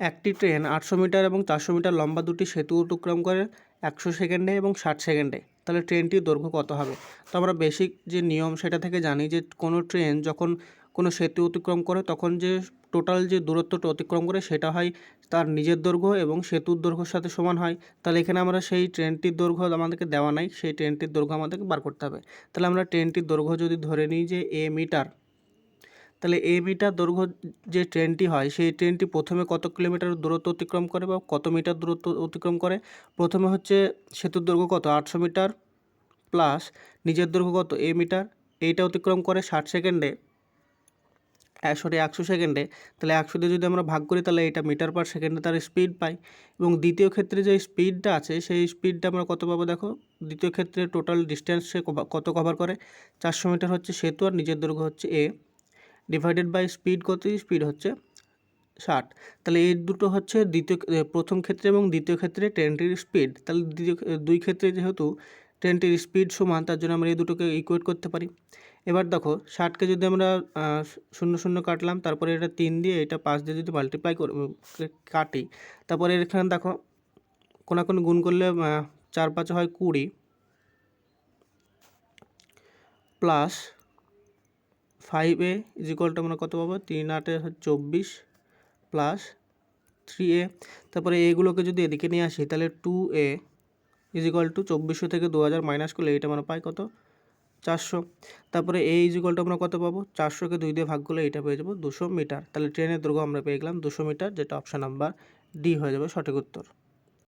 একটি ট্রেন আটশো মিটার এবং চারশো মিটার লম্বা দুটি সেতু অতিক্রম করে একশো সেকেন্ডে এবং ষাট সেকেন্ডে। তাহলে ট্রেনটির দৈর্ঘ্য কত হবে? তো আমরা বেসিক যে নিয়ম সেটা থেকে জানি যে কোনো ট্রেন যখন কোনো সেতু অতিক্রম করে তখন যে টোটাল যে দূরত্বটা অতিক্রম করে সেটা হয় তার নিজের দৈর্ঘ্য এবং সেতুর দৈর্ঘ্যর সাথে সমান হয়। তাহলে এখানে আমরা সেই ট্রেনটির দৈর্ঘ্য আমাদেরকে দেওয়া নাই, সেই ট্রেনটির দৈর্ঘ্য আমাদেরকে বার করতে হবে। তাহলে আমরা ট্রেনটির দৈর্ঘ্য যদি ধরে নিই যে এ মিটার তাহলে এ মিটার দৈর্ঘ্য যে ট্রেনটি হয়, সেই ট্রেনটি প্রথমে কত কিলোমিটার দূরত্ব অতিক্রম করে বা কত মিটার দূরত্ব অতিক্রম করে? প্রথমে হচ্ছে সেতুর দৈর্ঘ্য কত? আটশো মিটার প্লাস নিজের দৈর্ঘ্য কত? A metre. এইটা অতিক্রম করে ষাট সেকেন্ডে। সরি একশো সেকেন্ডে। তাহলে একশো দিয়ে যদি আমরা ভাগ করি, তাহলে এটা মিটার পার সেকেন্ডে তার স্পিড পাই। এবং দ্বিতীয় ক্ষেত্রে যে স্পিডটা আছে, সেই স্পিডটা আমরা কত পাবো দেখো? দ্বিতীয় ক্ষেত্রে টোটাল ডিস্টেন্স সে কত কভার করে? চারশো মিটার হচ্ছে সেতু আর নিজের দৈর্ঘ্য হচ্ছে এ ডিভাইডেড বাই স্পিড কত? স্পিড হচ্ছে ষাট। তাহলে এই দুটো হচ্ছে দ্বিতীয় প্রথম ক্ষেত্রে এবং দ্বিতীয় ক্ষেত্রে ট্রেনটির স্পিড তাহলে দ্বিতীয় দুই ক্ষেত্রে যেহেতু ট্রেনটির স্পিড সমান, তার জন্য আমরা এই দুটোকে ইকুয়েট করতে পারি। এবার দেখো, ষাটকে যদি আমরা শূন্য শূন্য কাটলাম, তারপরে এটা তিন দিয়ে এটা পাঁচ দিয়ে যদি মাল্টিপ্লাই করে কাটি, তারপরে এখানে দেখো, কোনাকুনি গুণ করলে চার পাঁচ হয় কুড়ি প্লাস ফাইভ এ ইজ ইকুয়ালটা আমরা কত পাবো? তিন আটে চব্বিশ প্লাস থ্রি এ। তারপরে এগুলোকে যদি এদিকে নিয়ে আসি, তাহলে two A is equal to চব্বিশশো থেকে দু হাজার মাইনাস করলে এইটা আমরা পাই কত? চারশো। তারপরে এ ইজ ইকুয়ালটা আমরা কত পাবো? চারশোকে দুই দিয়ে ভাগ করলে এইটা পেয়ে যাব দুশো মিটার। তাহলে ট্রেনের দৈর্ঘ্য আমরা পেয়ে গেলাম দুশো মিটার, যেটা অপশান নাম্বার ডি হয়ে যাবে সঠিক উত্তর।